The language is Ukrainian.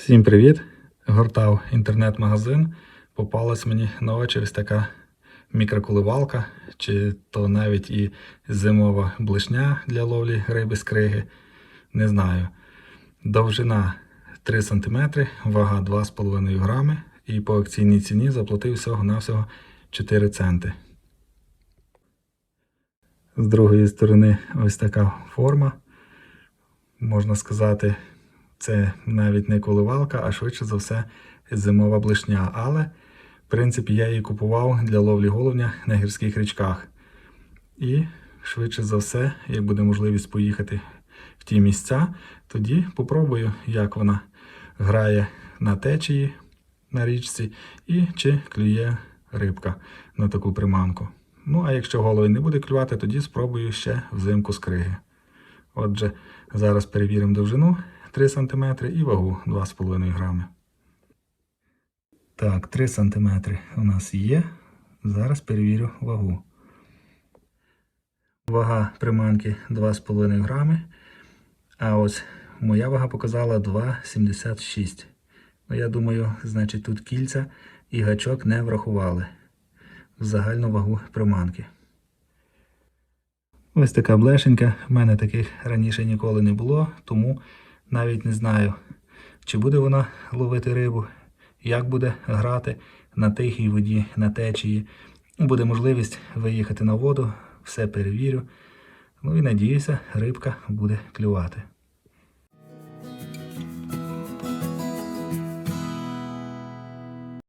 Всім привіт! Гортав інтернет-магазин. Попалась мені на очі ось така мікроколивалка, чи то навіть і зимова блишня для ловлі риби з криги. Не знаю. Довжина 3 см, вага 2,5 грами і по акційній ціні заплатив всього-навсього 4 центи. З другої сторони ось така форма. Можна сказати, це навіть не коливалка, а швидше за все зимова блишня. Але, в принципі, я її купував для ловлі головня на гірських річках. І швидше за все, як буде можливість поїхати в ті місця, тоді попробую, як вона грає на течії на річці і чи клює рибка на таку приманку. Ну, а якщо голови не буде клювати, тоді спробую ще взимку з криги. Отже, зараз перевіримо довжину 3 см і вагу 2,5 грами. Так, 3 см у нас є. Зараз перевірю вагу. Вага приманки 2,5 грами. А ось моя вага показала 2,76. Ну, я думаю, значить тут кільця і гачок не врахували в загальну вагу приманки. Ось така блешенька. В мене таких раніше ніколи не було, тому навіть не знаю, чи буде вона ловити рибу, як буде грати на тихій воді, на течії. Буде можливість виїхати на воду, все перевірю. Ну і надіюся, рибка буде клювати.